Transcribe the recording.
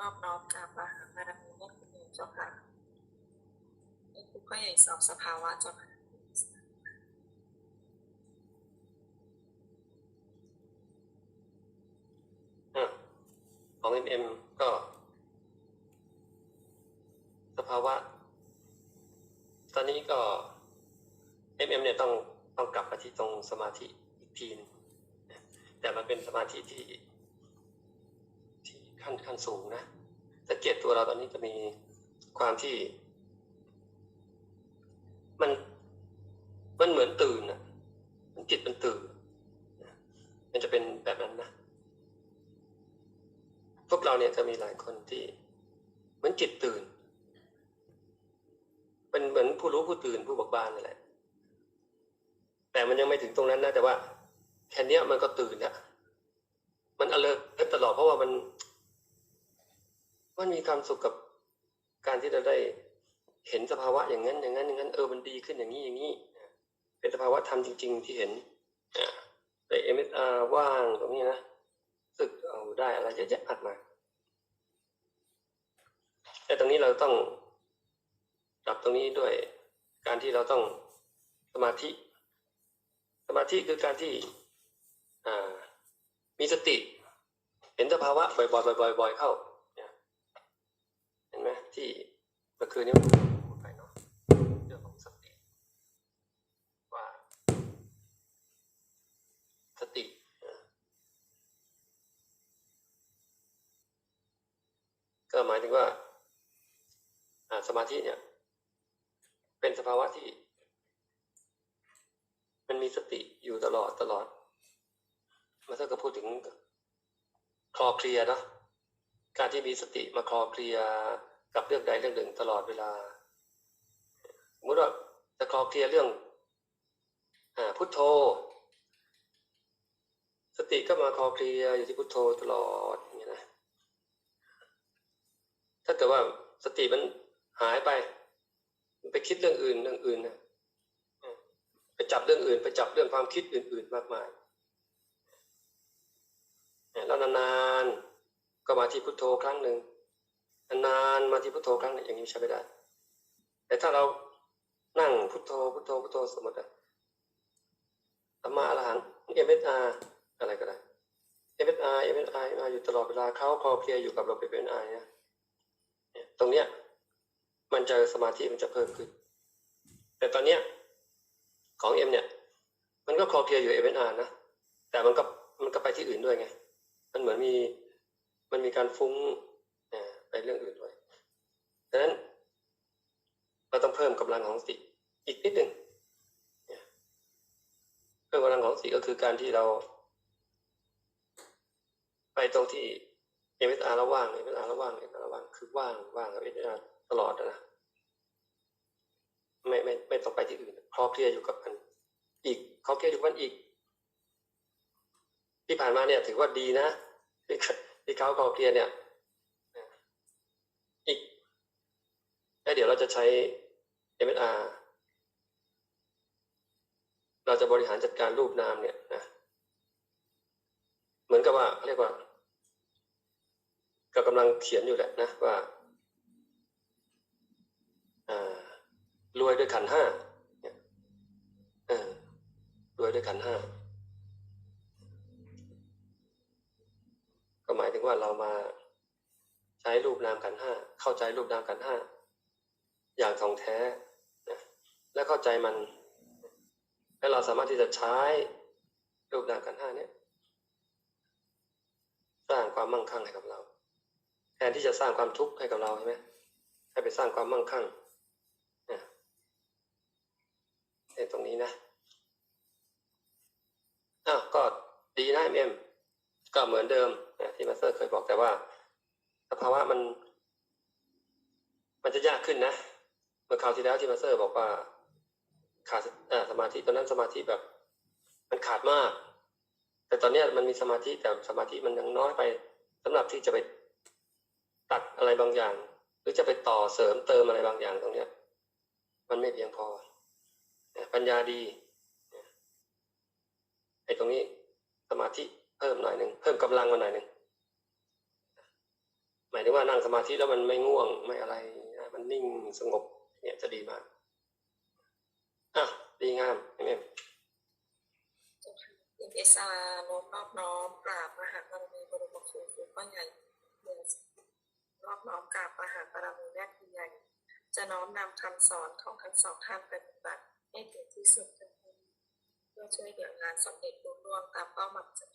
นอบน้อมกราบลาหาบารมีแม่คุณเจ้าค่ะให้คุณพ่อใหญ่สอบสภาวะเจ้าค่ะอะของ MM ก็ สภาวะ ตอนนี้ก็ MM เอ็มเนี่ยต้องต้องกลับมาที่ตรงสมาธิอีกทีนแต่มันเป็นสมาธิที่ ขั้นขั้นสูงนะสังเกตตัวเราตอนนี้จะมีความที่ มันมันเหมือนตื่นอะ มันจิตมันตื่นมันจะเป็นแบบนั้นนะพวกเราเนี่ยจะมีหลายคนที่เหมือนจิตตื่น เป็นเหมือนผู้รู้ผู้ตื่นผู้บิกบานนั่นแหละ แต่มันยังไม่ถึงตรงนั้นนะแต่ว่าแค่นี้มันก็ตื่นแล้วมัน alert ตลอดเพราะว่ามัน มันมีความสุขกับการที่เราได้เห็นสภาวะอย่างนั้น อย่างนั้นอย่างนั้นเออมันดีขึ้นอย่างนี้อย่างนี้เป็นสภาวะธรรมจริง ๆ ที่เห็นอ่าใน MSR ว่างตรงนี้นะสึกเอาได้อะไรเยอะแยะอัดมาแต่ตรงนี้เราต้องปรับตรงนี้ด้วยการที่เราต้องสมาธิ สมาธิคือการที่อ่ามีสติ เห็นสภาวะบ่อยๆบ่อยๆเข้าเนี่ยเห็นไหม ที่เมื่อคืนนี้พูดไปเนาะเรื่องของสติว่า สติก็หมายถึงว่าสมาธิเนี่ย เป็นสภาวะที่ มันมีสติอยู่ตลอดตลอดมาถ้าก็พูดถึงคลอเคลียเนอะการที่มีสติมาคลอเคลียร กับเรื่องใดเรื่องหนึ่งตลอดเวลาสมมติว่าจะคลอเคลียเรื่องอพุทโธ สติก็มาคลอเคลียอยู่ที่พุทโธตลอดอย่างเงี้นะถ้าเกิดว่าสติมันหายไป มันไปคิดเรื่องอื่นเรื่องอื่นนะไปจับเรื่องอื่น ไปจับเรื่องความคิดอื่น ๆ มากมายแล้วนานๆก็มาที่พุทโธครั้งหนึ่ง นานมาที่พุทโธครั้งหนึ่งอย่างนี้ใช้ไม่ได้ แต่ถ้าเรานั่งพุทโธพุทโธพุทโธสมมติอะธรรมะอรหันต์เอ็มเอสอาร์อะไรก็ได้เอ็มเอสอาร์เอ็มเอสอาร์อยู่ตลอดเวลาเขาคอเคลียร์อยู่กับเราเป็นเอ็มเอสอาร์เนี่ยตรงเนี้ยมันจะสมาธิมันจะเพิ่มขึ้น แต่ตอนเนี้ยของเอ็มเนี่ย มันก็คอเคลียร์อยู่เอ็มเอ็นอาร์นะแต่มันก็มันก็ไปที่อื่นด้วยไง มันเหมือนมีมันมีการฟุ้ง เรื่องอื่นด้วยดังนั้นเราต้องเพิ่มกำลังของสติอีกนิดหนึ่งเพิ่มกำลังของสติก็คือการที่เรา ไปตรงที่เอ็มเอสอาร์ระว่างเอ็มเอสอาร์ระว่างเอ็มเอสอาร์ระว่างคือว่างว่างกับเอ็มเอสอาร์ตลอดนะไม่ไม่ไม่ต้องไปที่อื่นคลอเคลียอยู่กับมัน อีกคลอเคลียอยู่กับมันอีก ที่ผ่านมาเนี่ย ถือว่าดีนะที่เขาคลอเคลียเนี่ยอีก แล้วเดี๋ยวเราจะใช้ MSR เราจะบริหารจัดการรูปนามเนี่ยนะเหมือนกับว่าเรียกว่าก็กำลังเขียนอยู่แหละนะว่ารวยด้วยขันห้าเนี่ยรวยด้วยขันห้าก็หมายถึงว่าเรามาใช้รูปนามขันห้าเข้าใจรูปนามขันห้า อย่างท่องแท้นะและเข้าใจมัน แล้เราสามารถที่จะใช้รูปนามขันห้าเนี่ยสร้างความมั่งคั่งให้กับเรา แทนที่จะสร้างความทุกข์ให้กับเราใช่ไหมให้ไปสร้างความมั่งคั่งเนี่ยในตรงนี้นะอ้าวก็ดีนะเอ็มก็เหมือนเดิมนะที่มาสเตอร์เคยบอกแต่ว่าสภาวะมัน มันจะยากขึ้นนะ มื่อคราวที่แล้วที่มาสเตอร์บอกว่า ขาดสมาธิตอนนั้นสมาธิแบบ มันขาดมาก แต่ตอนนี้มันมีสมาธิแต่สมาธิมันยังน้อยไปสำหรับที่จะไปตัดอะไรบางอย่าง หรือจะไปต่อเสริมเติมอะไรบางอย่างตรงเนี้ย มันไม่เพียงพอปัญญาดีไอ้ตรงนี้สมาธิเพิ่มหน่อยหนึ่งเพิ่มกำลังมาหน่อยหนึ่งหมายถึงว่านั่งสมาธิแล้วมันไม่ง่วงไม่อะไรมันนิ่งสงบ เนี่ยจะดีมากอะดีงามเอ็มเอ็มเจ้าค่ะเอ็มเอสอาร์น้อมนอบน้อมกราบมหาบารมีบรมครูครูพ่อใหญ่เมืองนอบน้อมกราบมหาบารมีแม่ครูใหญ่ จะน้อมนำคำสอนของทั้งสองท่านไปปฏิบัติให้ถึงที่สุดเจ้าค่ะเพื่อช่วยเหลืองานสำเร็จรุ่งเร่วงตามเป้าหมายจ้ะ